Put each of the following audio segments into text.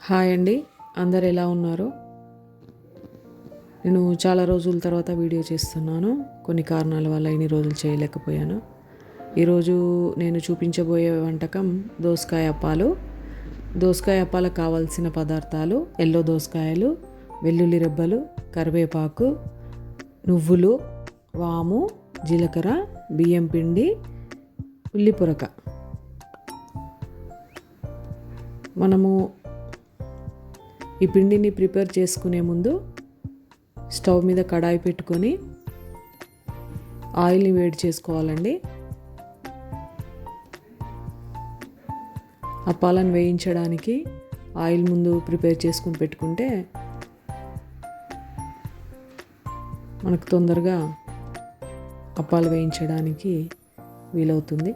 Hi అండి. అందరు ఎలా ఉన్నారు? నేను చాలా రోజుల తర్వాత వీడియో చేస్తున్నాను. కొన్ని కారణాల వల్ల ఇన్ని రోజులు చేయలేకపోయాను. ఈరోజు నేను చూపించబోయే వంటకం దోసకాయ అప్పాలు. దోసకాయ అప్పాలకు కావాల్సిన పదార్థాలు ఎల్లో దోసకాయలు వెల్లుల్లి రెబ్బలు కరివేపాకు నువ్వులు వాము జీలకర్ర బియ్యం పిండి ఉల్లిపురక. మనము ఈ పిండిని ప్రిపేర్ చేసుకునే ముందు స్టవ్ మీద కడాయి పెట్టుకొని ఆయిల్ని వేడి చేసుకోవాలండి. అప్పాలను వేయించడానికి ఆయిల్ ముందు ప్రిపేర్ చేసుకుని పెట్టుకుంటే మనకు తొందరగా అప్పాలు వేయించడానికి వీలవుతుంది.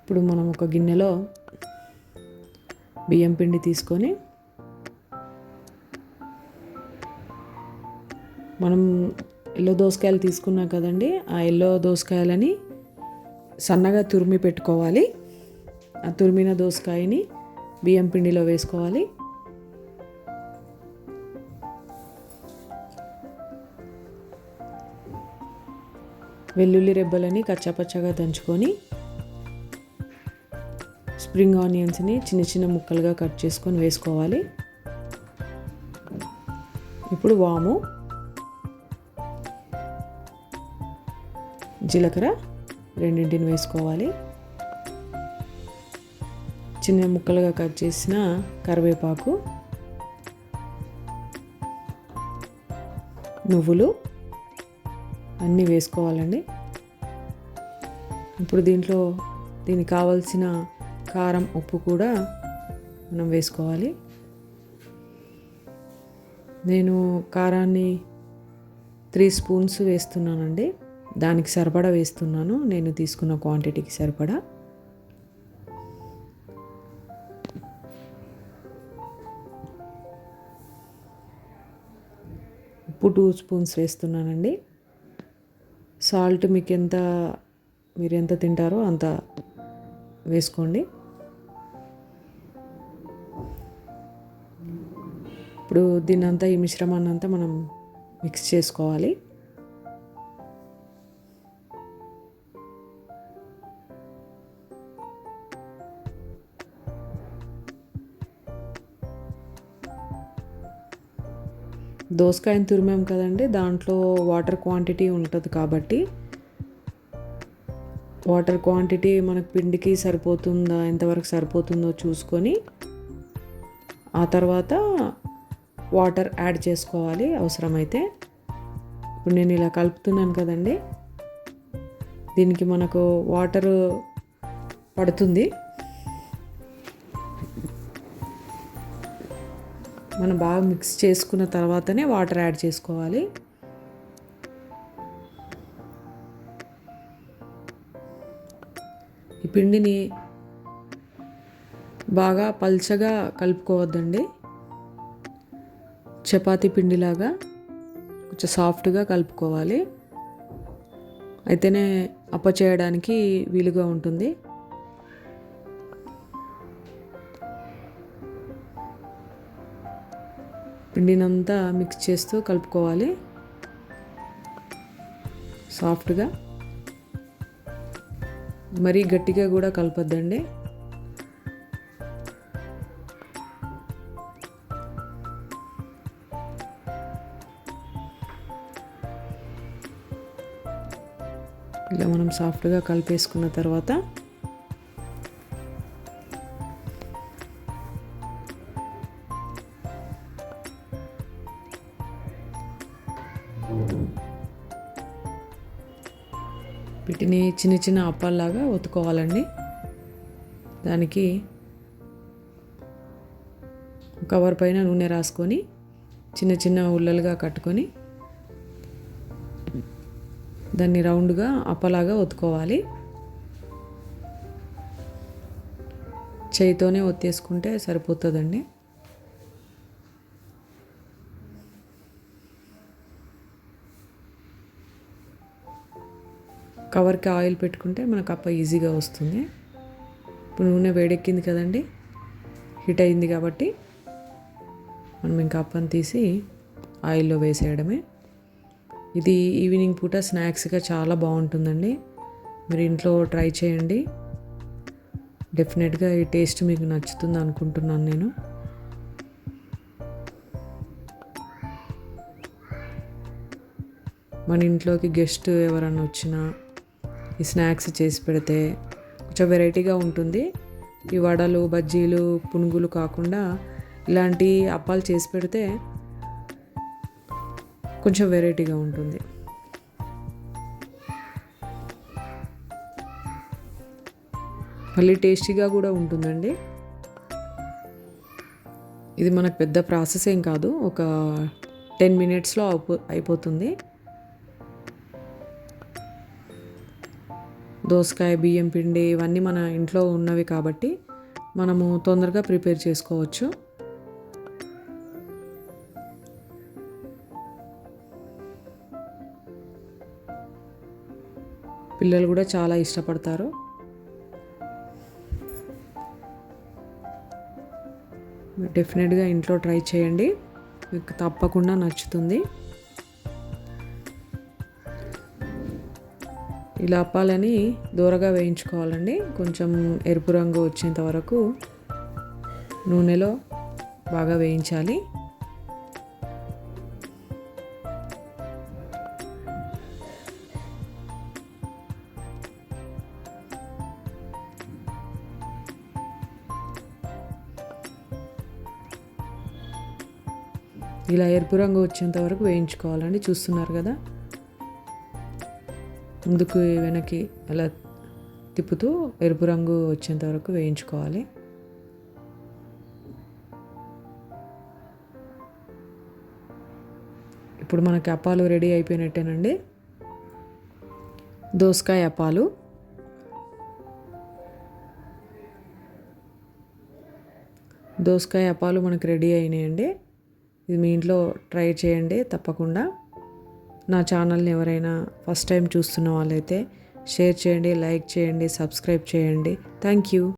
ఇప్పుడు మనం ఒక గిన్నెలో బియ్యం పిండి తీసుకొని మనం ఎల్లో దోసకాయలు తీసుకున్నాం కదండి ఆ ఎల్లో దోసకాయలని సన్నగా తురిమి పెట్టుకోవాలి. ఆ తురిమిన దోసకాయని బియ్యం పిండిలో వేసుకోవాలి. వెల్లుల్లి రెబ్బలని కచ్చాపచ్చగా దంచుకొని స్ప్రింగ్ ఆనియన్స్ని చిన్న చిన్న ముక్కలుగా కట్ చేసుకొని వేసుకోవాలి. ఇప్పుడు వాము జీలకర్ర రెండింటిని వేసుకోవాలి. చిన్న ముక్కలుగా కట్ చేసిన కరివేపాకు నువ్వులు అన్నీ వేసుకోవాలండి. ఇప్పుడు దీంట్లో దీనికి కావాల్సిన కారం ఉప్పు కూడా మనం వేసుకోవాలి. నేను కారాన్ని త్రీ స్పూన్స్ వేస్తున్నానండి. దానికి సరిపడా వేస్తున్నాను. నేను తీసుకున్న క్వాంటిటీకి సరిపడా. ఉప్పు టూ స్పూన్స్ వేస్తున్నానండి. సాల్ట్ మీకు ఎంత మీరు ఎంత తింటారో అంత వేసుకోండి. ఇప్పుడు దీన్నంతా ఈ మిశ్రమాన్ని అంతా మనం మిక్స్ చేసుకోవాలి. దోసకాయని తురిమాం కదండి దాంట్లో వాటర్ క్వాంటిటీ ఉంటుంది కాబట్టి. వాటర్ క్వాంటిటీ మనకు పిండికి సరిపోతుందా ఎంతవరకు సరిపోతుందో చూసుకొని ఆ తర్వాత వాటర్ యాడ్ చేసుకోవాలి. అవసరమైతే ఇప్పుడు నేను ఇలా కలుపుతున్నాను కదండి. దీనికి మనకు వాటర్ పడుతుంది. మనం బాగా మిక్స్ చేసుకున్న తర్వాతనే వాటర్ యాడ్ చేసుకోవాలి. ఈ పిండిని బాగా పల్చగా కలుపుకోవద్దండి. చపాతీ పిండిలాగా కొంచెం సాఫ్ట్గా కలుపుకోవాలి. అయితేనే అప్ప చేయడానికి వీలుగా ఉంటుంది. పిండినంతా మిక్స్ చేస్తూ కలుపుకోవాలి. సాఫ్ట్గా. మరీ గట్టిగా కూడా కలపద్దండి. సాఫ్ట్గా కలిపేసుకున్న తర్వాత వీటిని చిన్న చిన్న అప్పాల్లాగా ఒత్తుకోవాలండి. దానికి కవర్ పైన నూనె రాసుకొని చిన్న చిన్న ఉల్లలుగా కట్టుకొని దాన్ని రౌండ్గా అప్పలాగా ఒత్తుకోవాలి. చేయితోనే ఒత్తేసుకుంటే సరిపోతుందండి. కవర్కి ఆయిల్ పెట్టుకుంటే మనకు అప్ప ఈజీగా వస్తుంది. ఇప్పుడు నూనె వేడెక్కింది కదండి హీట్ అయింది కాబట్టి మనం ఇంకా అప్పని తీసి ఆయిల్లో వేసేయడమే. ఇది ఈవినింగ్ పూట స్నాక్స్గా చాలా బాగుంటుందండి. మీరు ఇంట్లో ట్రై చేయండి. డెఫినెట్గా ఈ టేస్ట్ మీకు నచ్చుతుంది అనుకుంటున్నాను నేను. మన ఇంట్లోకి గెస్ట్ ఎవరన్నా వచ్చినా ఈ స్నాక్స్ చేసి పెడితే కొంచెం వెరైటీగా ఉంటుంది. ఈ వడలు బజ్జీలు పునుగులు కాకుండా ఇలాంటి అప్పాలు చేసి పెడితే కొంచెం వెరైటీగా ఉంటుంది. మళ్ళీ టేస్టీగా కూడా ఉంటుందండి. ఇది మనకు పెద్ద ప్రాసెస్ ఏం కాదు. ఒక టెన్ మినిట్స్లో అయిపోతుంది. దోసకాయ బియ్యం పిండి ఇవన్నీ మన ఇంట్లో ఉన్నవి కాబట్టి మనము తొందరగా ప్రిపేర్ చేసుకోవచ్చు. పిల్లలు కూడా చాలా ఇష్టపడతారు. డెఫినెట్గా ఇంట్లో ట్రై చేయండి. మీకు తప్పకుండా నచ్చుతుంది. ఇలా అప్పాలని దూరగా వేయించుకోవాలండి. కొంచెం ఎరుపు రంగు వచ్చేంత వరకు నూనెలో బాగా వేయించాలి. ఇలా ఎరుపు రంగు వచ్చేంత వరకు వేయించుకోవాలండి. చూస్తున్నారు కదా? ముందుకు వెనక్కి అలా తిప్పుతూ ఎరుపు రంగు వచ్చేంత వరకు వేయించుకోవాలి. ఇప్పుడు మనకి అప్పాలు రెడీ అయిపోయినట్టేనండి. దోసకాయ అప్పాలు. దోసకాయ అప్పాలు మనకు రెడీ అయినాయండి. ఇది మీ ఇంట్లో ట్రై చేయండి తప్పకుండా. నా ఛానల్ని ఎవరైనా ఫస్ట్ టైం చూస్తున్న వాళ్ళైతే షేర్ చేయండి లైక్ చేయండి సబ్స్క్రైబ్ చేయండి. Thank you.